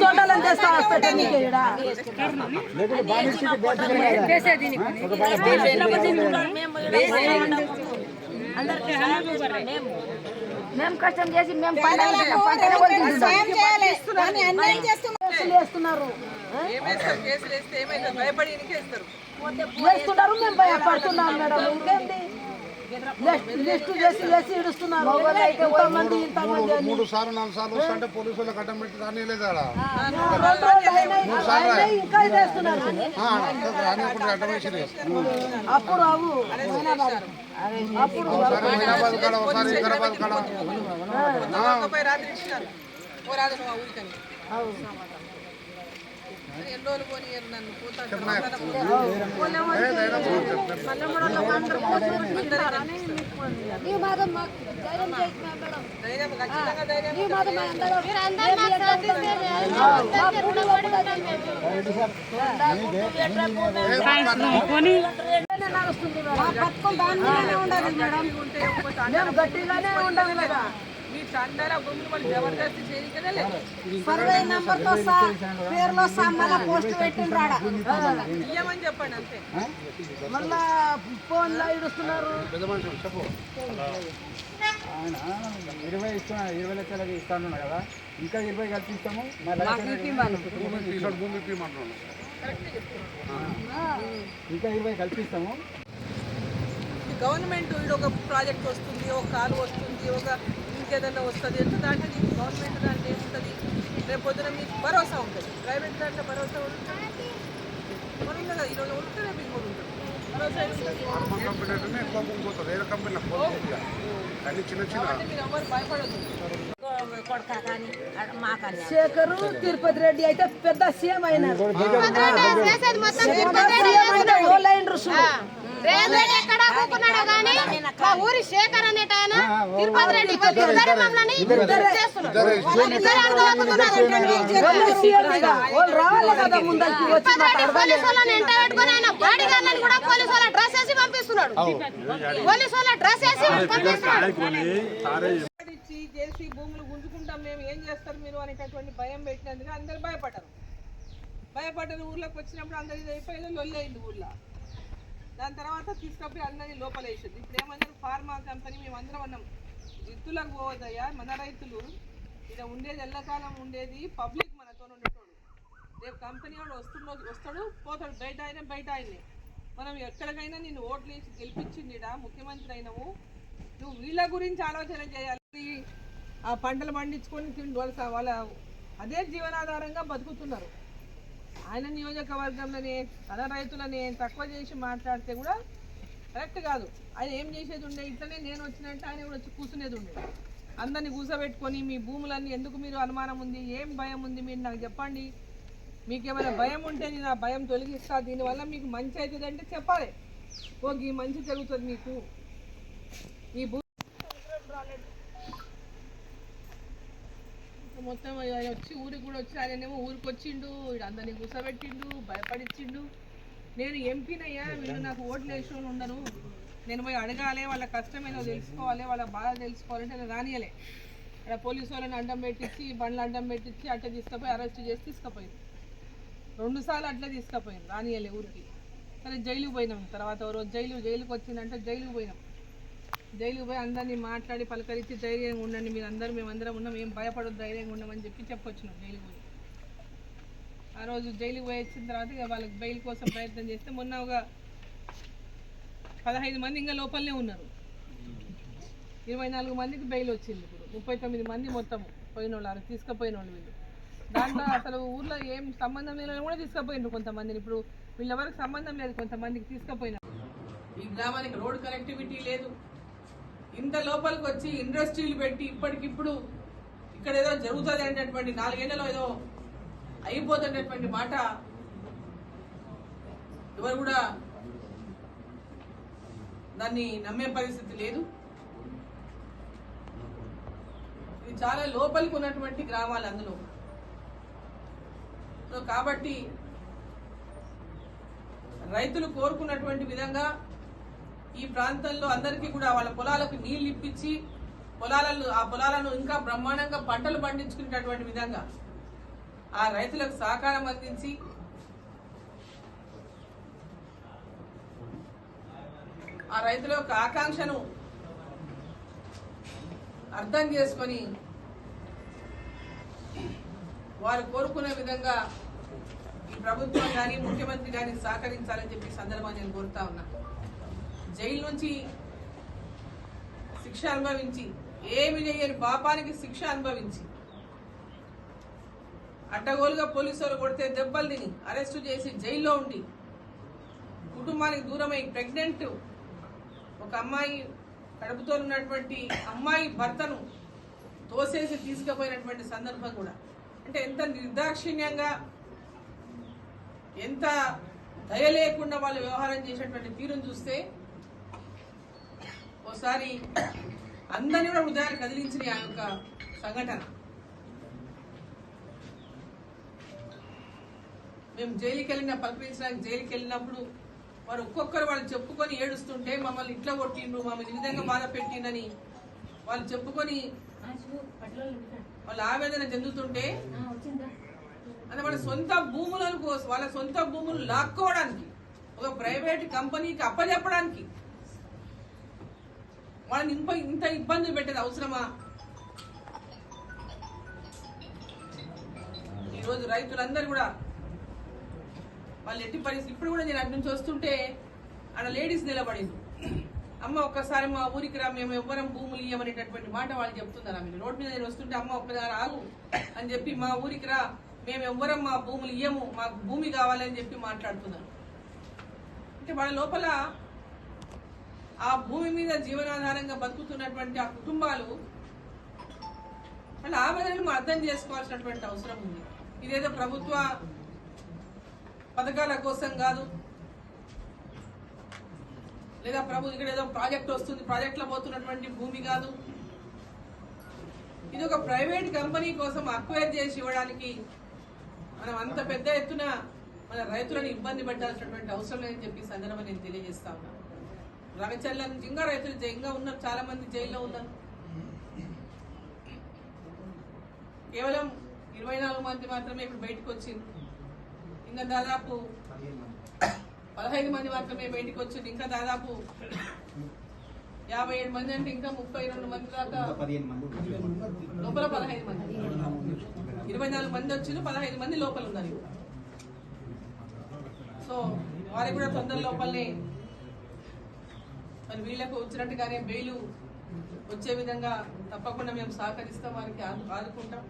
తోటలను చేస్తా హాస్పిటల్ మేము కష్టం చేసి మేము చేస్తున్నారు మేము భయపడుతున్నాం మేడం. ఇంకేంది లిస్ట్- లిస్టు చేసి వేసి ఇడుస్తున్నారు. ఇంతమంది ఇంతమంది అని. మూడు సార్లు నాలుగు సార్లు వస్తుంటే పోలీసు వాళ్ళకి అడ్డం పెట్టి రాని లేదా రెండు రోజులు అయినాయి, అయినాయి, ఇంకా ఇది వేస్తున్నారు రానివ్వకుండా అడ్డం వేసి అప్పుడు అవు అప్పుడు ఒకసారి హైదరాబాద్ కాడ ఒకసారి వికారాబాద్ కాడ. రాత్రి ఇచ్చినారు. ఓ రాదు ఊరికని రోజులు పోనీ నన్ను పోతా ధైర్యం ఖచ్చితంగా ధైర్యం నడుస్తుంది మేడం. మేము గట్టిగానే ఉండాలి కదా మీ చందర గుమ్ములు వాళ్ళు జబర్దస్త్ చేయకనే లేదు. సర్వే నంబర్తో పేరులో మళ్ళా పోస్ట్ ఆడ ఇయ్యమని చెప్పండి అంతే. మళ్ళా ఫోన్లో ఇడుస్తున్నారు చెప్పు. ఆయన ఇరవై ఇస్తున్నా ఇరవై లక్షలకి ఇస్తాను కదా. ఇంకా ఇరవై కల్పిస్తాము ఇంకా ఇరవై కల్పిస్తాము ఈ గవర్నమెంట్ ఒక ప్రాజెక్ట్ వస్తుంది ఒక కాలు వస్తుంది ఒక ఇంకేదన్నా వస్తుంది అంటే దాంట్లో నీకు గవర్నమెంట్ దాంట్లో ఏముంటుంది? రేపు పొద్దున మీకు భరోసా ఉంటుంది. ప్రైవేట్ దాంట్లో భరోసా ఉంటుంది? మనం కదా ఈరోజు ఉంటే రేపు ఇంకోటి ఉంటుంది. భరోసా మీరు ఎవరు భయపడదు శేఖరు తిరుపతి రెడ్డి అయితే పెద్ద సీఎం అయినారు. రేవంత్ ఎక్కడ గానీ మా ఊరి శేఖర్ అనేట ఆయన తిరుపతి రెడ్డి ఇద్దరు మమ్మల్ని చేస్తున్నాడు వాళ్ళిద్దరే అర్థమవుతున్నారు ఓళ్ళు సీఎం ఇక. ఓళ్ళు రావాలి కదా ముందరికి వచ్చి తిరుపతి రెడ్డి పోలీసు వాళ్ళని ఎంట పెట్టుకుని ఆయన బాడీ గార్డ్లను కూడా పోలీసు వాళ్ళ డ్రెస్ వేసి పంపిస్తున్నాడు పోలీసు వాళ్ళ డ్రెస్ వేసి పంపిస్తున్నాడు చేసి భూములు గుంజుకుంటాం మేము ఏం చేస్తారు మీరు అనేటటువంటి భయం పెట్టినందుకు అందరు భయపడ్డారు భయపడ్డారు ఊర్లోకి వచ్చినప్పుడు అందరి ఇది అయిపోయింది లొల్లైంది ఊర్లో దాని తర్వాత తీసుకపోయి అందరినీ లోపల వేసింది. ఇప్పుడు ఏమన్నారు? ఫార్మా కంపెనీ మేము అందరం అన్నాం జిత్తులకు పోవద్దయ్యా మన రైతులు ఇక ఉండేది ఎల్లకాలం ఉండేది పబ్లిక్ మనతో ఉండేటోడు. రేపు కంపెనీ వాడు వస్తున్న వస్తాడు పోతాడు బయట ఆయన బయట ఆయన్ని. మనం ఎక్కడికైనా నేను ఓట్లు వేసి గెలిపించిందిడా ముఖ్యమంత్రి అయినవు. నువ్వు వీళ్ళ గురించి ఆలోచన చేయాలి. ఆ పంటలు పండించుకొని తిండి వాళ్ళ వాళ్ళ అదే జీవనాధారంగా బతుకుతున్నారు. ఆయన నియోజకవర్గంలోనే తన రైతులని తక్కువ చేసి మాట్లాడితే కూడా కరెక్ట్ కాదు. ఆయన ఏం చేసేది ఉండే? ఇట్లనే నేను వచ్చినట్టు ఆయన కూడా వచ్చి కూర్చునేది ఉండే. అందరిని కూసబెట్టుకొని మీ భూములన్నీ ఎందుకు మీరు అనుమానం ఉంది? ఏం భయం ఉంది మీరు నాకు చెప్పండి. మీకు ఏమైనా భయం ఉంటే నేను ఆ భయం తొలగిస్తా. దీనివల్ల మీకు మంచి అవుతుంది అంటే చెప్పాలి. ఓ ఈ మంచి జరుగుతుంది మీకు. ఈ భూ మొత్తం వచ్చి ఊరికి కూడా వచ్చి ఆయనేమో ఊరికి వచ్చిండు ఈడ అందరినీ కూర్చోబెట్టిండు భయపడిచ్చిండు. నేను ఎంపీనయ్యా వీళ్ళు నాకు ఓట్లు వేసిన ఉండరు. నేను పోయి అడగాలి వాళ్ళ కష్టమేనో తెలుసుకోవాలి వాళ్ళ బాధ తెలుసుకోవాలంటే నేను రానియలే అక్కడ పోలీసు వాళ్ళని అడ్డం పెట్టించి బండ్లు అడ్డం పెట్టించి అట్లా తీసుకుపోయి అరెస్ట్ చేసి తీసుకుపోయింది. రెండు సార్లు అట్లా తీసుకుపోయింది రానియలే ఊరికి. సరే జైలుకి పోయినాం. తర్వాత రోజు జైలు జైలుకి వచ్చిందంటే జైలుకి పోయినాం. జైలుకి పోయి అందరినీ మాట్లాడి పలకరించి ధైర్యంగా ఉండండి. మీరు అందరూ మేమందరం ఉన్నాం. ఏం భయపడదు ధైర్యంగా ఉండమని చెప్పి చెప్పొచ్చినాం జైలుకి పోయి. ఆ రోజు జైలుకి పోయి వచ్చిన తర్వాత ఇక వాళ్ళకి బెయిల్ కోసం ప్రయత్నం చేస్తే మొన్న ఒక పదహైదు మంది ఇంకా లోపలనే ఉన్నారు. ఇరవై నాలుగు మందికి బెయిల్ వచ్చింది ఇప్పుడు. ముప్పై తొమ్మిది మంది మొత్తం పోయిన వాళ్ళు తీసుకుపోయిన వాళ్ళు. వీళ్ళు దాంట్లో అసలు ఊర్లో ఏం సంబంధం లేని కూడా తీసుకుపోయినారు కొంతమందిని. ఇప్పుడు వీళ్ళెవరికి సంబంధం లేదు కొంతమందికి తీసుకుపోయినారు. ఈ గ్రామానికి రోడ్ కనెక్టివిటీ లేదు. ఇంత లోపలికి వచ్చి ఇండస్ట్రీలు పెట్టి ఇప్పటికిప్పుడు ఇక్కడ ఏదో జరుగుతుంది అనేటటువంటి నాలుగేళ్ళలో ఏదో అయిపోతున్నటువంటి మాట ఎవరు కూడా దాన్ని నమ్మే పరిస్థితి లేదు. ఇది చాలా లోపలికి ఉన్నటువంటి గ్రామాలు అందులో. సో కాబట్టి రైతులు కోరుకున్నటువంటి విధంగా ఈ ప్రాంతంలో అందరికీ కూడా వాళ్ళ పొలాలకు నీళ్ళు ఇప్పించి పొలాలను ఆ పొలాలను ఇంకా బ్రహ్మాండంగా పంటలు పండించుకునేటటువంటి విధంగా ఆ రైతులకు సహకారం అందించి ఆ రైతుల యొక్క ఆకాంక్షను అర్థం చేసుకొని వారు కోరుకునే విధంగా ఈ ప్రభుత్వం కానీ ముఖ్యమంత్రి కానీ సహకరించాలని చెప్పి సందర్భాన్ని సందర్భంగా నేను కోరుతా ఉన్నా. జైలు నుంచి శిక్ష అనుభవించి ఏమి చేయని పాపానికి శిక్ష అనుభవించి అడ్డగోలుగా పోలీసులు కొడితే దెబ్బలు తిని అరెస్టు చేసి జైల్లో ఉండి కుటుంబానికి దూరమై ప్రెగ్నెంట్ ఒక అమ్మాయి కడుపుతో ఉన్నటువంటి అమ్మాయి భర్తను తోసేసి తీసుకుపోయినటువంటి సందర్భం కూడా. అంటే ఎంత నిర్దాక్షిణ్యంగా ఎంత దయ లేకుండా వాళ్ళు వ్యవహారం చేసేటువంటి తీరును చూస్తే ఒకసారి అందరినీ కూడా హృదయాలు కదిలించిన ఆ యొక్క సంఘటన. మేము జైలుకి వెళ్ళిన పలకరించడానికి జైలుకి వెళ్ళినప్పుడు వారు ఒక్కొక్కరు వాళ్ళు చెప్పుకొని ఏడుస్తుంటే మమ్మల్ని ఇట్లా కొట్టిండ్రు మమ్మల్ని ఈ విధంగా బాధ పెట్టిండని వాళ్ళు చెప్పుకొని వాళ్ళ ఆవేదన చెందుతుంటే అంటే వాళ్ళ సొంత భూములను కోసం వాళ్ళ సొంత భూములు లాక్కోవడానికి ఒక ప్రైవేట్ కంపెనీకి అప్పచెప్పడానికి వాళ్ళని ఇంత ఇంత ఇబ్బందులు పెట్టేది అవసరమా? ఈరోజు రైతులందరూ కూడా వాళ్ళు ఎట్టి పరిస్థితి ఇప్పుడు కూడా నేను అటు నుంచి వస్తుంటే ఆడ లేడీస్ నిలబడింది. అమ్మ ఒక్కసారి మా ఊరికి రా మేము ఎవ్వరం భూములు ఇవ్వమనేటటువంటి మాట వాళ్ళు చెప్తున్నారు మీరు? రోడ్ మీద నేను వస్తుంటే అమ్మ ఒక్కదారు ఆగు అని చెప్పి మా ఊరికి రా మేము ఎవ్వరం మా భూములు ఇయ్యము మాకు భూమి కావాలని చెప్పి మాట్లాడుతున్నారు. అంటే వాళ్ళ లోపల ఆ భూమి మీద జీవనాధారంగా బతుకుతున్నటువంటి ఆ కుటుంబాలు వాళ్ళ ఆవేదనను అర్థం చేసుకోవాల్సినటువంటి అవసరం ఉంది. ఇదేదో ప్రభుత్వ పథకాల కోసం కాదు. లేదా ప్రభు ఇక్కడ ఏదో ప్రాజెక్ట్ వస్తుంది ప్రాజెక్ట్లో పోతున్నటువంటి భూమి కాదు. ఇది ఒక ప్రైవేట్ కంపెనీ కోసం అక్వైర్ చేసి ఇవ్వడానికి మనం అంత పెద్ద ఎత్తున మన రైతులను ఇబ్బంది పెట్టాల్సినటువంటి అవసరం లేదని చెప్పి ఈ సందర్భంగా నేను తెలియజేస్తా ఉన్నాను రవిచల్ల నుంచి ఇంకా రైతులు ఇంకా ఉన్నారు చాలా మంది జైల్లో ఉన్నారు. కేవలం ఇరవై నాలుగు మంది మాత్రమే ఇప్పుడు బయటకు వచ్చింది. ఇంకా దాదాపు పదహైదు మంది మాత్రమే బయటకు వచ్చింది. ఇంకా దాదాపు యాభై ఏడు మంది అంటే ఇంకా ముప్పై రెండు మంది దాకా లోపల పదహైదు మంది. ఇరవై నాలుగు మంది వచ్చింది పదహైదు మంది లోపల ఉన్నారు సో వారికి కూడా తొందర లోపలనే మరి వీళ్ళకు వచ్చినట్టుగానే బెయిలు వచ్చే విధంగా తప్పకుండా మేము సహకరిస్తాం వారికి ఆదుకుంటాం.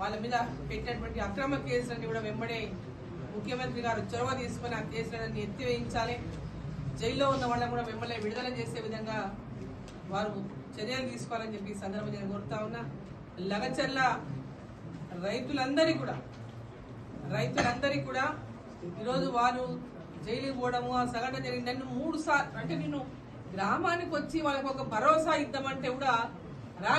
వాళ్ళ మీద పెట్టినటువంటి అక్రమ కేసులన్నీ కూడా వెంబడే ముఖ్యమంత్రి గారు చొరవ తీసుకొని ఆ కేసులన్నీ ఎత్తివేయించాలి. జైల్లో ఉన్న వాళ్ళని కూడా మిమ్మల్ని విడుదల చేసే విధంగా వారు చర్యలు తీసుకోవాలని చెప్పి సందర్భం సందర్భంగా నేను కోరుతా ఉన్నా. లగచర్ల రైతులందరికీ కూడా రైతులందరికీ కూడా ఈరోజు వారు జైలుకి పోవడము ఆ సంఘటన జరిగింది నన్ను మూడు సార్లు అంటే నేను గ్రామానికి వచ్చి వాళ్ళకి ఒక భరోసా ఇద్దామంటే కూడా రాని